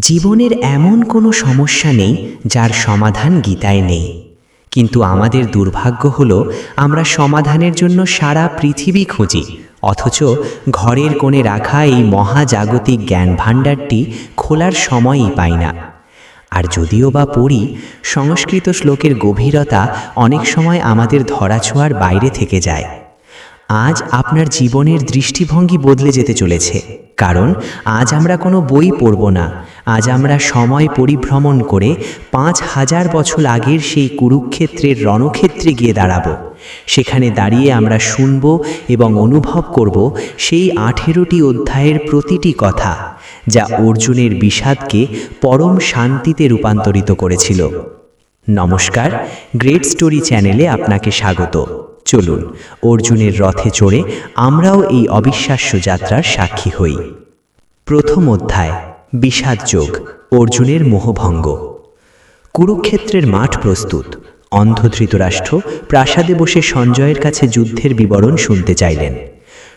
জীবনের এমন কোনো সমস্যা নেই যার সমাধান গীতায় নেই। কিন্তু আমাদের দুর্ভাগ্য হলো আমরা সমাধানের জন্য সারা পৃথিবী খুঁজি, অথচ ঘরের কোণে রাখা এই মহাজাগতিক জ্ঞান ভাণ্ডারটি খোলার সময়ই পাই না। আর যদিও বা পড়ি, সংস্কৃত শ্লোকের গভীরতা অনেক সময় আমাদের ধরাছোঁয়ার বাইরে থেকে যায়। আজ আপনার জীবনের দৃষ্টিভঙ্গি বদলে যেতে চলেছে। কারণ, আজ আমরা কোনো বই পড়ব না। আজ আমরা সময় পরিভ্রমণ করে পাঁচ হাজার বছর আগের সেই কুরুক্ষেত্রের রণক্ষেত্রে গিয়ে দাঁড়াবো। সেখানে দাঁড়িয়ে আমরা শুনব এবং অনুভব করব সেই আঠেরোটি অধ্যায়ের প্রতিটি কথা, যা অর্জুনের বিষাদকে পরম শান্তিতে রূপান্তরিত করেছিল। নমস্কার, গ্রেট স্টোরি চ্যানেলে আপনাকে স্বাগত। চলুন, অর্জুনের রথে চড়ে আমরাও এই অবিশ্বাস্য যাত্রার সাক্ষী হই। প্রথম অধ্যায়, বিষাদ যোগ, অর্জুনের মোহভঙ্গ। কুরুক্ষেত্রের মাঠ প্রস্তুত। অন্ধ ধৃতরাষ্ট্র প্রাসাদে বসে সঞ্জয়ের কাছে যুদ্ধের বিবরণ শুনতে চাইলেন।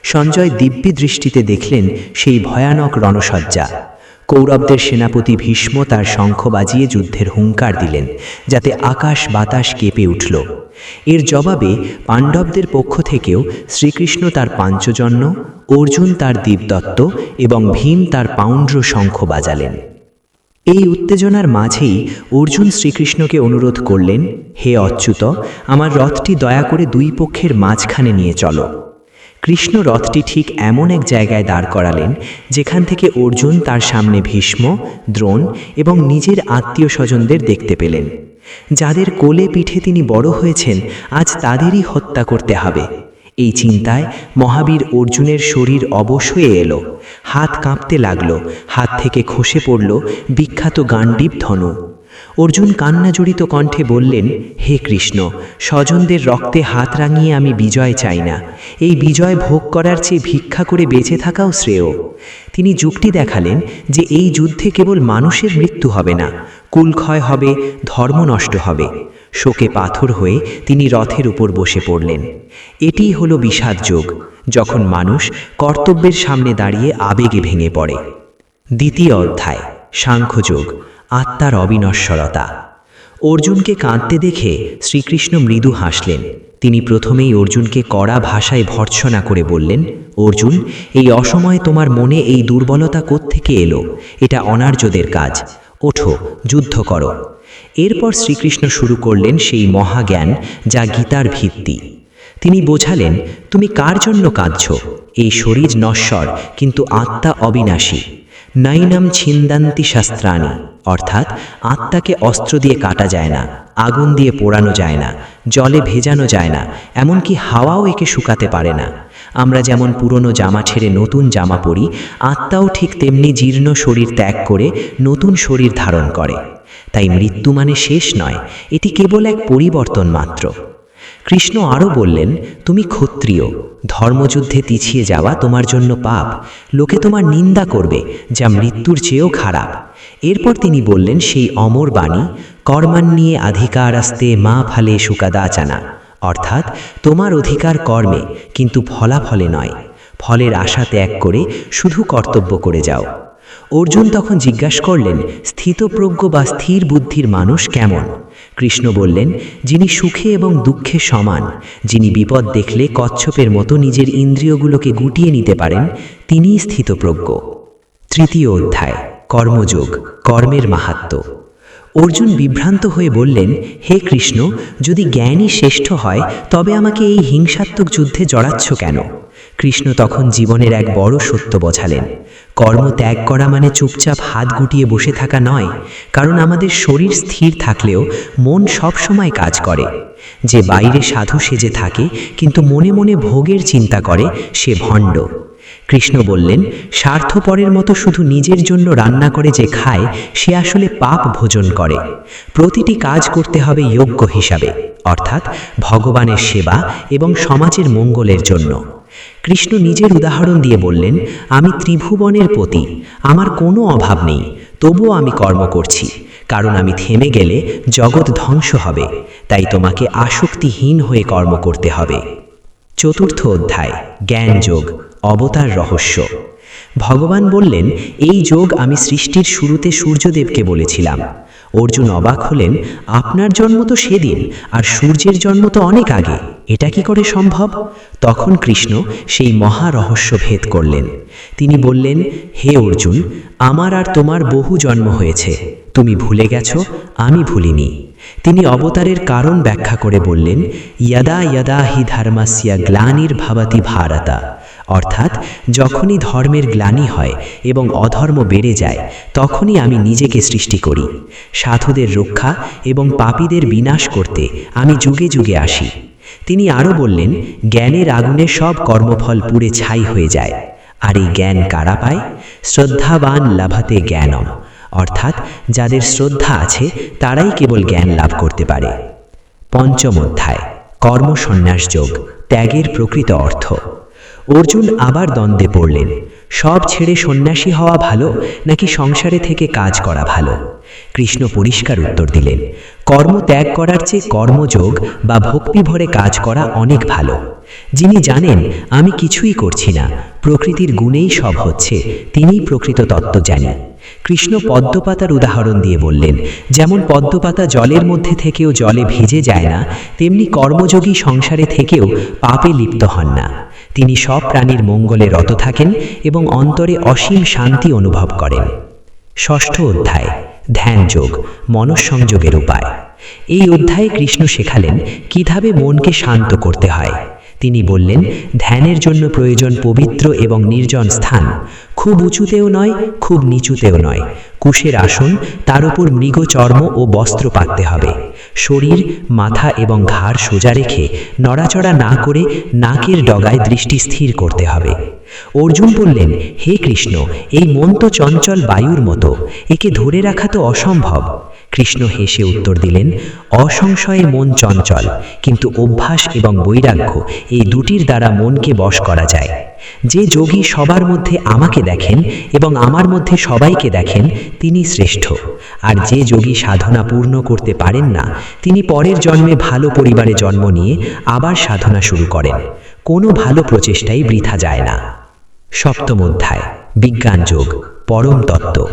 সঞ্জয় দিব্যি দৃষ্টিতে দেখলেন সেই ভয়ানক রণসজ্জা। কৌরবদের সেনাপতি ভীষ্ম তার শঙ্খ বাজিয়ে যুদ্ধের হুঙ্কার দিলেন, যাতে আকাশ বাতাস কেঁপে উঠল। এর জবাবে পাণ্ডবদের পক্ষ থেকেও শ্রীকৃষ্ণ তার পাঞ্চজন্য, অর্জুন তার দীপদত্ত এবং ভীম তার পাউন্ড্র শঙ্খ বাজালেন। এই উত্তেজনার মাঝেই অর্জুন শ্রীকৃষ্ণকে অনুরোধ করলেন, হে অচ্যুত, আমার রথটি দয়া করে দুই পক্ষের মাঝখানে নিয়ে চলো। কৃষ্ণ রথটি ঠিক এমন এক জায়গায় দাঁড় করালেন, যেখান থেকে অর্জুন তার সামনে ভীষ্ম, দ্রোণ এবং নিজের আত্মীয় স্বজনদের দেখতে পেলেন। যাদের কোলে পিঠে তিনি বড় হয়েছেন, আজ তাদেরই হত্যা করতে হবে। এই চিন্তায় মহাবীর অর্জুনের শরীর অবশ হয়ে এলো, হাত কাঁপতে লাগল, হাত থেকে খসে পড়ল বিখ্যাত গান্ডীব ধনু। অর্জুন কান্নাজড়িত কণ্ঠে বললেন, হে কৃষ্ণ, স্বজনদের রক্তে হাত রাঙিয়ে আমি বিজয় চাই না। এই বিজয় ভোগ করার চেয়ে ভিক্ষা করে বেঁচে থাকাও শ্রেয়। তিনি যুক্তি দেখালেন যে এই যুদ্ধে কেবল মানুষের মৃত্যু হবে না, কুলক্ষয় হবে, ধর্ম নষ্ট হবে। শোকে পাথর হয়ে তিনি রথের উপর বসে পড়লেন। এটিই হলো বিষাদ যোগ, যখন মানুষ কর্তব্যের সামনে দাঁড়িয়ে আবেগে ভেঙে পড়ে। দ্বিতীয় অধ্যায় সাংখ্যযোগ আত্মার অবিনশ্বরতা। অর্জুনকে কাঁদতে দেখে শ্রীকৃষ্ণ মৃদু হাসলেন। তিনি প্রথমেই অর্জুনকে কড়া ভাষায় ভর্ৎসনা করে বললেন, অর্জুন, এই অসময়ে তোমার মনে এই দুর্বলতা কোত্থেকে এলো? এটা অনার্যদের কাজ। ওঠো, যুদ্ধ করো। এরপর শ্রীকৃষ্ণ শুরু করলেন সেই মহাজ্ঞান যা গীতার ভিত্তি। তিনি বোঝালেন, তুমি কার জন্য কাঁদছ? এই শরীর নশ্বর, কিন্তু আত্মা অবিনাশী। নৈনম ছিন্দান্তি শাস্ত্রাণী। অর্থাৎ আত্মাকে অস্ত্র দিয়ে কাটা যায় না, আগুন দিয়ে পোড়ানো যায় না, জলে ভেজানো যায় না, এমনকি হাওয়াও একে শুকাতে পারে না। আমরা যেমন পুরনো জামা ছেড়ে নতুন জামা পরি, আত্মাও ঠিক তেমনি জীর্ণ শরীর ত্যাগ করে নতুন শরীর ধারণ করে। তাই মৃত্যু মানে শেষ নয়, এটি কেবল এক পরিবর্তন মাত্র। কৃষ্ণ আরও বললেন, তুমি ক্ষত্রিয়, ধর্মযুদ্ধে পিছিয়ে যাওয়া তোমার জন্য পাপ, লোকে তোমার নিন্দা করবে, যা মৃত্যুর চেয়েও খারাপ। এরপর তিনি বললেন, সেই অমর বাণী কর্মান নিয়ে আধিকার আসতে মা ফালে সুকাদাচানা। অর্থাৎ তোমার অধিকার কর্মে, কিন্তু ফলাফলে নয়। ফলের আশা ত্যাগ করে শুধু কর্তব্য করে যাও। অর্জুন তখন জিজ্ঞাসা করলেন, স্থিতপ্রজ্ঞ বা স্থির বুদ্ধির মানুষ কেমন? কৃষ্ণ বললেন, যিনি সুখে এবং দুঃখে সমান, যিনি বিপদ দেখলে কচ্ছপের মতো নিজের ইন্দ্রিয়গুলোকে গুটিয়ে নিতে পারেন, তিনিই স্থিতপ্রজ্ঞ। তৃতীয় অধ্যায়। কর্মযোগ, কর্মের মাহাত্ম্য অর্জুন বিভ্রান্ত হয়ে বললেন, হে কৃষ্ণ, যদি জ্ঞানই শ্রেষ্ঠ হয়, তবে আমাকে এই হিংসাত্মক যুদ্ধে জড়াচ্ছ কেন? কৃষ্ণ তখন জীবনের এক বড় সত্য বোঝালেন। কর্ম ত্যাগ করা মানে চুপচাপ হাত গুটিয়ে বসে থাকা নয়, কারণ আমাদের শরীর স্থির থাকলেও মন সব সময় কাজ করে। যে বাইরে সাধু সেজে থাকে, কিন্তু মনে মনে ভোগের চিন্তা করে, সে ভণ্ড। কৃষ্ণ বললেন, স্বার্থপরের মতো শুধু নিজের জন্য রান্না করে যে খায়, সে আসলে পাপ ভোজন করে। প্রতিটি কাজ করতে হবে যোগ্য হিসাবে, অর্থাৎ ভগবানের সেবা এবং সমাজের মঙ্গলের জন্য। কৃষ্ণ নিজের উদাহরণ দিয়ে বললেন, আমি ত্রিভুবনের পতি, আমার কোনো অভাব নেই, তবুও আমি কর্ম করছি, কারণ আমি থেমে গেলে জগৎ ধ্বংস হবে, তাই তোমাকে আসক্তিহীন হয়ে কর্ম করতে হবে। চতুর্থ অধ্যায়, জ্ঞানযোগ অবতার রহস্য। ভগবান বললেন, এই যোগ আমি সৃষ্টির শুরুতে সূর্যদেবকে বলেছিলাম। অর্জুন অবাক হলেন, আপনার জন্ম তো সেদিন, আর সূর্যের জন্ম তো অনেক আগে, এটা কি করে সম্ভব? তখন কৃষ্ণ সেই মহা রহস্য ভেদ করলেন। তিনি বললেন, হে অর্জুন, আমার আর তোমার বহু জন্ম হয়েছে। তুমি ভুলে গেছো? আমি ভুলিনি। তিনি অবতারের কারণ ব্যাখ্যা করে বললেন, ইয়াদা ইয়াদা হি ধর্মাস্যা গ্লানির ভাবাতি ভারতা। অর্থাৎ, যখনই ধর্মের গ্লানি হয় এবং অধর্ম বেড়ে যায়, তখনই আমি নিজেকে সৃষ্টি করি। সাধুদের রক্ষা এবং পাপীদের বিনাশ করতে আমি যুগে যুগে আসি। তিনি আরও বললেন, জ্ঞানের আগুনে সব কর্মফল পুড়ে ছাই হয়ে যায়। আর এই জ্ঞান কারা পায়? শ্রদ্ধাবান লাভাতে জ্ঞানম। অর্থাৎ যাদের শ্রদ্ধা আছে, তারাই কেবল জ্ঞান লাভ করতে পারে। পঞ্চম অধ্যায়, কর্মসন্ন্যাস যোগ, ত্যাগের প্রকৃত অর্থ। অর্জুন আবার দ্বন্দ্বে পড়লেন। সব ছেড়ে সন্ন্যাসী হওয়া ভালো, নাকি সংসারে থেকে কাজ করা ভালো? কৃষ্ণ পরিষ্কার উত্তর দিলেন, কর্ম ত্যাগ করার চেয়ে কর্মযোগ বা ভক্তিভরে কাজ করা অনেক ভালো। যিনি জানেন, আমি কিছুই করছি না। প্রকৃতির গুণেই সব হচ্ছে, তিনিই প্রকৃত তত্ত্ব জানি কৃষ্ণ পদ্মপাতার উদাহরণ দিয়ে বললেন, যেমন পদ্মপাতা জলের মধ্যে থেকেও জলে ভিজে যায় না, তেমনি কর্মযোগী সংসারে থেকেও পাপে লিপ্ত হন না। তিনি সব প্রাণীর মঙ্গলে রত থাকেন এবং অন্তরে অসীম শান্তি অনুভব করেন। ষষ্ঠ অধ্যায়, ধ্যানযোগ, মনঃসংযোগের উপায়। এই অধ্যায়ে কৃষ্ণ শেখালেন, কীভাবে মনকে শান্ত করতে হয়। তিনি বললেন, ধ্যানের জন্য প্রয়োজন পবিত্র এবং নির্জন স্থান। খুব উঁচুতেও নয়, খুব নিচুতেও নয়। কুশের আসন, তার উপর মৃগ চর্ম ও বস্ত্র পাততে হবে। শরীর, মাথা এবং ঘাড় সোজা রেখে নড়াচড়া না করে নাকের ডগায় দৃষ্টি স্থির করতে হবে। অর্জুন বললেন, হে কৃষ্ণ, এই মন তো চঞ্চল বায়ুর মতো। একে ধরে রাখা তো অসম্ভব। কৃষ্ণ হেসে উত্তর দিলেন, অসংশয়ে মন চঞ্চল, কিন্তু অভ্যাস এবং বৈরাগ্য এই দুটির দ্বারা মনকে বশ করা যায়। যে যোগী সবার মধ্যে আমাকে দেখেন এবং আমার মধ্যে সবাইকে দেখেন, তিনি শ্রেষ্ঠ। আর যে যোগী সাধনা পূর্ণ করতে পারেন না, তিনি পরের জন্মে ভালো পরিবারে জন্ম নিয়ে আবার সাধনা শুরু করেন। কোনো ভালো প্রচেষ্টাই বৃথা যায় না। সপ্তম অধ্যায়, বিজ্ঞান যোগ, পরম তত্ত্ব।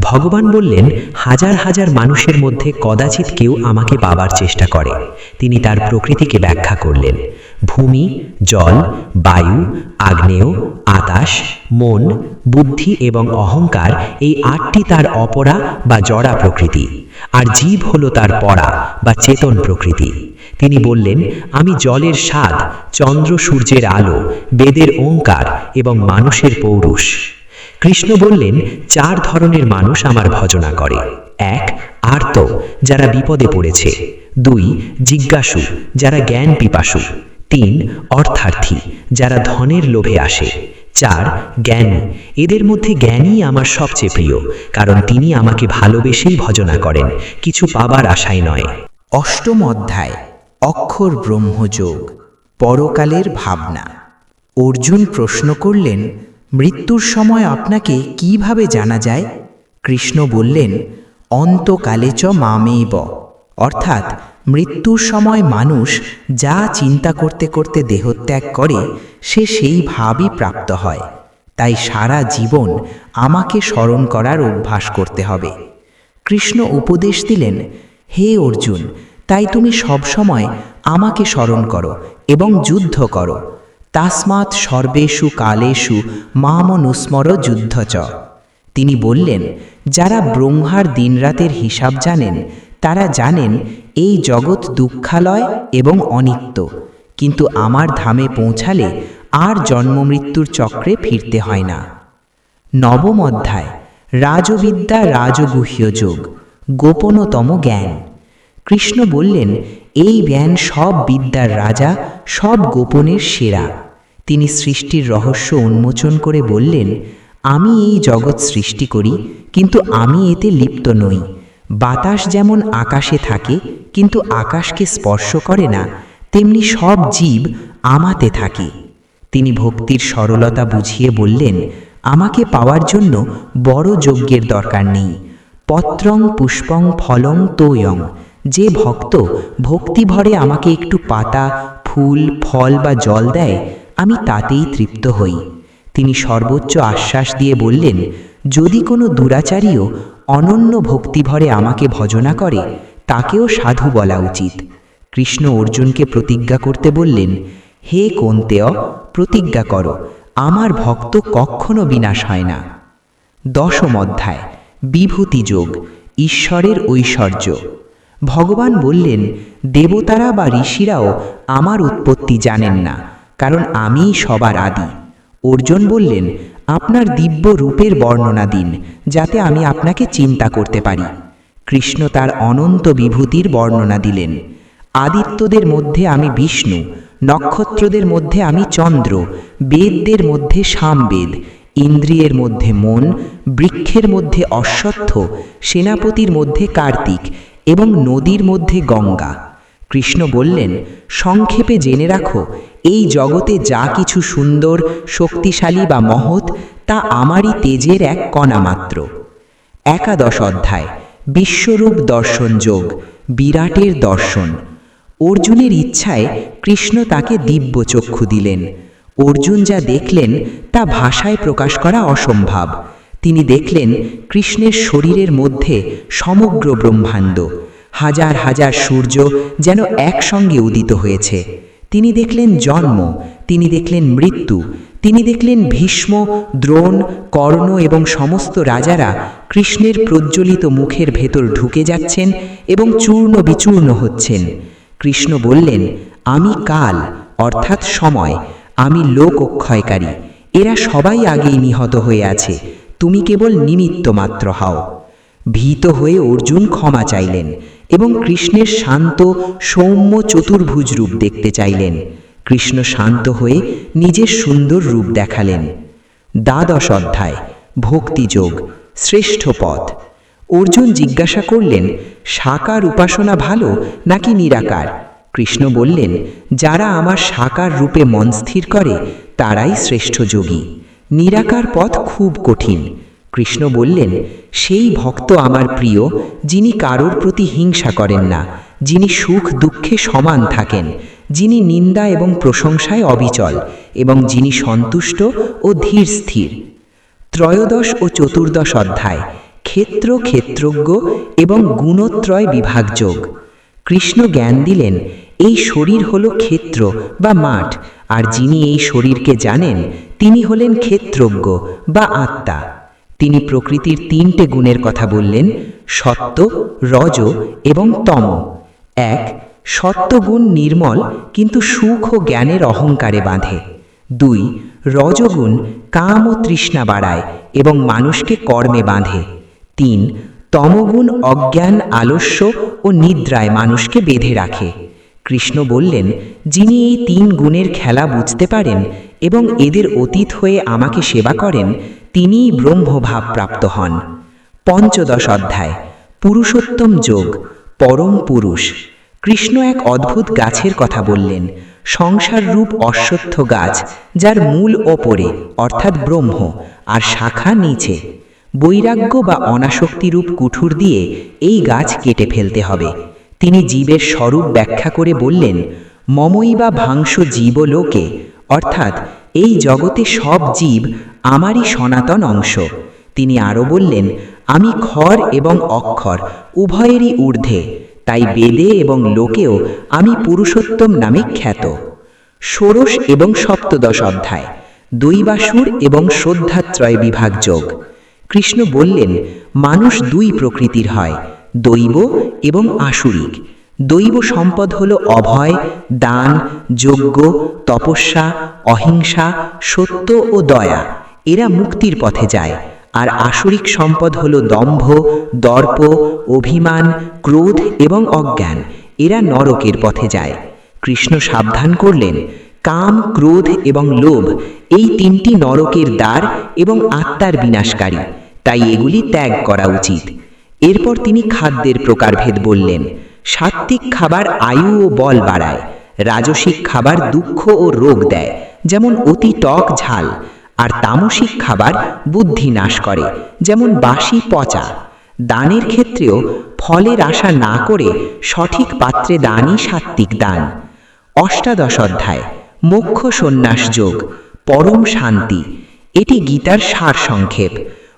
ভগবান বললেন, হাজার হাজার মানুষের মধ্যে কদাচিৎ কেউ আমাকে পাবার চেষ্টা করে। তিনি তার প্রকৃতিকে ব্যাখ্যা করলেন। ভূমি, জল, বায়ু, আগ্নেয়, আকাশ, মন, বুদ্ধি এবং অহংকার এই আটটি তার অপরা বা জড়া প্রকৃতি। আর জীব হলো তার পড়া বা চেতন প্রকৃতি। তিনি বললেন, আমি জলের স্বাদ, চন্দ্র সূর্যের আলো, বেদের ওঙ্কার এবং মানুষের পৌরুষ। কৃষ্ণ বললেন, চার ধরনের মানুষ আমার ভজনা করে। এক, আর্ত, যারা বিপদে পড়েছে। দুই, জিজ্ঞাসু, যারা জ্ঞান পিপাসু। তিন, অর্থার্থী, যারা ধনের লোভে আসে। চার, জ্ঞানী। এদের মধ্যে জ্ঞানী আমার সবচেয়ে প্রিয়, কারণ তিনি আমাকে ভালোবেসেই ভজনা করেন, কিছু পাবার আশায় নয়। অষ্টম অধ্যায়, অক্ষর ব্রহ্মযোগ, পরকালের ভাবনা। অর্জুন প্রশ্ন করলেন মৃত্যুর সময় আপনাকে কীভাবে জানা যায়? কৃষ্ণ বললেন, অন্তকালে চ মামেব। অর্থাৎ, মৃত্যুর সময় মানুষ যা চিন্তা করতে করতে দেহত্যাগ করে, সে সেই ভাবই প্রাপ্ত হয়। তাই সারা জীবন আমাকে স্মরণ করার অভ্যাস করতে হবে। কৃষ্ণ উপদেশ দিলেন, হে অর্জুন, তাই তুমি সবসময় আমাকে স্মরণ করো এবং যুদ্ধ করো। তাসমাৎ সর্বেষু কালেষু মামনুস্মর যুদ্ধ চ। তিনি বললেন, যারা ব্রহ্মার দিনরাতের হিসাব জানেন, তারা জানেন এই জগৎ দুঃখালয় এবং অনিত্য। কিন্তু আমার ধামে পৌঁছালে আর জন্মমৃত্যুর চক্রে ফিরতে হয় না। নবম অধ্যায়, রাজবিদ্যা রাজগুহ্য যোগ, গোপনতম জ্ঞান। কৃষ্ণ বললেন এই জ্ঞান সব বিদ্যার রাজা, সব গোপনের সেরা। তিনি সৃষ্টির রহস্য উন্মোচন করে বললেন, আমি এই জগৎ সৃষ্টি করি, কিন্তু আমি এতে লিপ্ত নই। বাতাস যেমন আকাশে থাকে, কিন্তু আকাশকে স্পর্শ করে না, তেমনি সব জীব আমাতে থাকে। তিনি ভক্তির সরলতা বুঝিয়ে বললেন, আমাকে পাওয়ার জন্য বড় যজ্ঞের দরকার নেই। পত্রং পুষ্পং ফলং তোয়ং। যে ভক্ত ভক্তি ভরে আমাকে একটু পাতা, ফুল, ফল বা জল দেয়, আমি তাতেই তৃপ্ত হই। তিনি সর্বোচ্চ আশ্বাস দিয়ে বললেন, যদি কোনো দুরাচারীও অনন্য ভক্তিভরে আমাকে ভজনা করে, তাকেও সাধু বলা উচিত। কৃষ্ণ অর্জুনকে প্রতিজ্ঞা করতে বললেন, হে কোন্তেয়, প্রতিজ্ঞা করো, আমার ভক্ত কখনো বিনাশ হয় না। দশম অধ্যায়, বিভূতি যোগ, ঈশ্বরের ঐশ্বর্য। ভগবান বললেন, দেবতারা বা ঋষিরাও আমার উৎপত্তি জানেন না, কারণ আমিই সবার আদি। অর্জুন বললেন, আপনার দিব্য রূপের বর্ণনা দিন, যাতে আমি আপনাকে চিন্তা করতে পারি। কৃষ্ণ তার অনন্ত বিভূতির বর্ণনা দিলেন, আদিত্যদের মধ্যে আমি বিষ্ণু, নক্ষত্রদের মধ্যে আমি চন্দ্র, বেদদের মধ্যে সামবেদ, ইন্দ্রিয়ের মধ্যে মন, বৃক্ষের মধ্যে অশ্বত্থ, সেনাপতির মধ্যে কার্তিক এবং নদীর মধ্যে গঙ্গা। কৃষ্ণ বললেন, সংক্ষেপে জেনে রাখো, এই জগতে যা কিছু সুন্দর, শক্তিশালী বা মহৎ, তা আমারই তেজের এক কণা মাত্র একাদশ অধ্যায়, বিশ্বরূপ দর্শন যোগ, বিরাটের দর্শন। অর্জুনের ইচ্ছায় কৃষ্ণ তাকে দিব্য চক্ষু দিলেন। অর্জুন যা দেখলেন, তা ভাষায় প্রকাশ করা অসম্ভব। তিনি দেখলেন কৃষ্ণের শরীরের মধ্যে সমগ্র ব্রহ্মাণ্ড, হাজার হাজার সূর্য যেন একসঙ্গে উদিত হয়েছে। তিনি দেখলেন জন্ম, তিনি দেখলেন মৃত্যু, তিনি দেখলেন ভীষ্ম, দ্রোণ, কর্ণ এবং সমস্ত রাজারা কৃষ্ণের প্রজ্বলিত মুখের ভেতর ঢুকে যাচ্ছেন এবং চূর্ণ বিচূর্ণ হচ্ছেন। কৃষ্ণ বললেন, আমি কাল, অর্থাৎ সময়, আমি লোক অক্ষয়কারী, এরা সবাই আগেই নিহত হয়ে আছে তুমি কেবল নিমিত্ত মাত্র হও। ভীত হয়ে অর্জুন ক্ষমা চাইলেন এবং কৃষ্ণের শান্ত সৌম্য চতুর্ভুজ রূপ দেখতে চাইলেন। কৃষ্ণ শান্ত হয়ে নিজের সুন্দর রূপ দেখালেন। দ্বাদশ অধ্যায় ভক্তিযোগ শ্রেষ্ঠ পথ। অর্জুন জিজ্ঞাসা করলেন সাকার উপাসনা ভালো নাকি নিরাকার? কৃষ্ণ বললেন, যারা আমার সাকার রূপে মন স্থির করে, তারাই শ্রেষ্ঠ যোগী। নিরাকার পথ খুব কঠিন। কৃষ্ণ বললেন, সেই ভক্ত আমার প্রিয়, যিনি কারোর প্রতি হিংসা করেন না, যিনি সুখ দুঃখে সমান থাকেন, যিনি নিন্দা এবং প্রশংসায় অবিচল, এবং যিনি সন্তুষ্ট ও ধীর স্থির। ত্রয়োদশ ও চতুর্দশ অধ্যায়, ক্ষেত্র ক্ষেত্রজ্ঞ এবং গুণত্রয় বিভাগযোগ। কৃষ্ণ জ্ঞান দিলেন, এই শরীর হল ক্ষেত্র বা মাঠ আর যিনি এই শরীরকে জানেন, তিনি হলেন ক্ষেত্রজ্ঞ বা আত্মা। তিনি প্রকৃতির তিনটে গুণের কথা বললেন, সত্য, রজ এবং তম। এক, সত্যগুণ নির্মল কিন্তু সুখ ও জ্ঞানের অহংকারে বাঁধে। দুই, রজগুণ কাম ও তৃষ্ণা বাড়ায় এবং মানুষকে কর্মে বাঁধে। তিন, তমগুণ অজ্ঞান, আলস্য ও নিদ্রায় মানুষকে বেঁধে রাখে। কৃষ্ণ বললেন যিনি এই তিন গুণের খেলা বুঝতে পারেন এবং এদের অতীত হয়ে আমাকে সেবা করেন, তিনিই ব্রহ্মভাব প্রাপ্ত হন। পঞ্চদশ অধ্যায়, পুরুষোত্তম যোগ, পরম পুরুষ। কৃষ্ণ এক অদ্ভুত গাছের কথা বললেন, সংসার রূপ অশ্বত্থ গাছ, যার মূল ওপরে, অর্থাৎ ব্রহ্ম, আর শাখা নিচে। বৈরাগ্য বা অনাসক্তিরূপ কুঠুর দিয়ে এই গাছ কেটে ফেলতে হবে। তিনি জীবের স্বরূপ ব্যাখ্যা করে বললেন মমই বা ভাংস জীব লোকে অর্থাৎ এই জগতে সব জীব আমারই সনাতন অংশ। তিনি আরও বললেন, আমি খর এবং অক্ষর, উভয়েরই ঊর্ধ্বে, তাই বেদে এবং লোকেও আমি পুরুষোত্তম নামে খ্যাত। ষোড়শ এবং সপ্তদশ অধ্যায় দৈবাসুর এবং শ্রদ্ধাত্রয় বিভাগ যোগ। কৃষ্ণ বললেন, মানুষ দুই প্রকৃতির হয়, দৈব এবং আসুরিক। দৈব সম্পদ হল অভয়, দান, যজ্ঞ, তপস্যা, অহিংসা, সত্য ও দয়া। এরা মুক্তির পথে যায়। আর আসরিক সম্পদ হল দম্ভ, দর্প, অভিমান, ক্রোধ এবং অজ্ঞান। এরা নরকের পথে যায়। কৃষ্ণ সাবধান করলেন, কাম, ক্রোধ এবং লোভ এই তিনটি নরকের দ্বার এবং আত্মার বিনাশকারী। তাই এগুলি ত্যাগ করা উচিত। এরপর তিনি খাদ্যের প্রকারভেদ বললেন সাত্ত্বিক খাবার আয়ু ও বল বাড়ায়, রাজসিক খাবার দুঃখ ও রোগ দেয়, যেমন অতি টক ঝাল, আর তামসিক খাবার বুদ্ধি নাশ করে, যেমন বাসি পচা। দানের ক্ষেত্রেও ফলের আশা না করে সঠিক পাত্রে দানই সাত্ত্বিক দান। অষ্টাদশ অধ্যায়, মোক্ষ সন্ন্যাস যোগ, পরম শান্তি। এটি গীতার সার সংক্ষেপ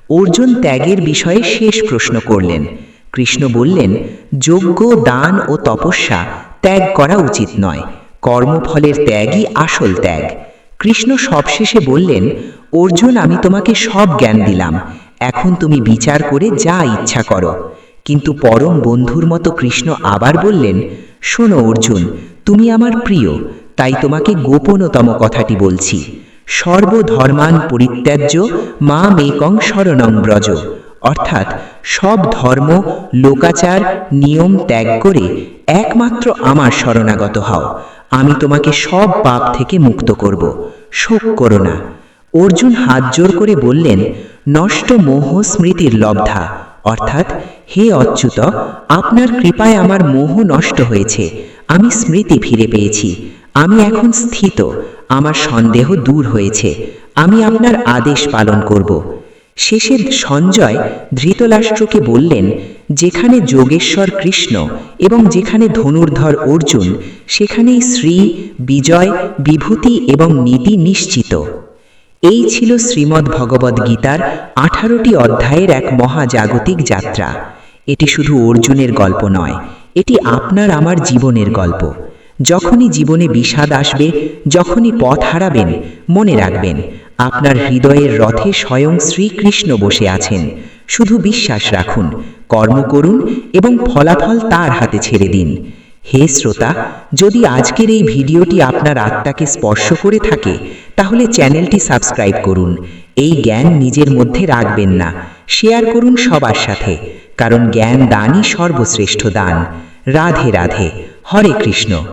অর্জুন ত্যাগের বিষয়ে শেষ প্রশ্ন করলেন। কৃষ্ণ বললেন, যজ্ঞ, দান ও তপস্যা ত্যাগ করা উচিত নয়। কর্মফলের ত্যাগই আসল ত্যাগ। কৃষ্ণ সবশেষে বললেন, অর্জুন, আমি তোমাকে সব জ্ঞান দিলাম। এখন তুমি বিচার করে যা ইচ্ছা করো। কিন্তু পরম বন্ধুর মতো কৃষ্ণ আবার বললেন, শোনো অর্জুন, তুমি আমার প্রিয়, তাই তোমাকে গোপনতম কথাটি বলছি। সর্বধর্মান পরিত্যাজ্য মা মেকং শরণং ব্রজ। অর্থাৎ সব ধর্ম, লোকাচার, নিয়ম ত্যাগ করে একমাত্র আমার শরণাগত হও। আমি তোমাকে সব পাপ থেকে মুক্ত করব। শোক করো না। অর্জুন হাত জোর করে বললেন, নষ্ট মোহ স্মৃতির লব্ধা। অর্থাৎ, হে অচ্যুত, আপনার কৃপায় আমার মোহ নষ্ট হয়েছে। আমি স্মৃতি ফিরে পেয়েছি। আমি এখন স্থিত। আমার সন্দেহ দূর হয়েছে। আমি আপনার আদেশ পালন করব। শেষে সঞ্জয় ধৃতরাষ্ট্রকে বললেন, যেখানে যোগেশ্বর কৃষ্ণ এবং যেখানে ধনুর্ধর অর্জুন, সেখানেই শ্রী, বিজয়, বিভূতি এবং নীতি নিশ্চিত। এই ছিল শ্রীমদ্ ভগবদ্ গীতার আঠারোটি অধ্যায়ের এক মহাজাগতিক যাত্রা। এটি শুধু অর্জুনের গল্প নয়, এটি আপনার আমার জীবনের গল্প। যখনই জীবনে বিষাদ আসবে, যখনই পথ হারাবেন, মনে রাখবেন আপনার হৃদয়ের রথে স্বয়ং শ্রীকৃষ্ণ বসে আছেন। শুধু বিশ্বাস রাখুন, কর্ম করুন এবং ফলাফল তার হাতে ছেড়ে দিন। হে শ্রোতা, যদি আজকের এই ভিডিওটি আপনার আত্মাকে স্পর্শ করে থাকে, তাহলে চ্যানেলটি সাবস্ক্রাইব করুন। এই জ্ঞান নিজের মধ্যে রাখবেন না, শেয়ার করুন সবার সাথে, কারণ জ্ঞান দানই সর্বশ্রেষ্ঠ দান। রাধে রাধে, হরে কৃষ্ণ।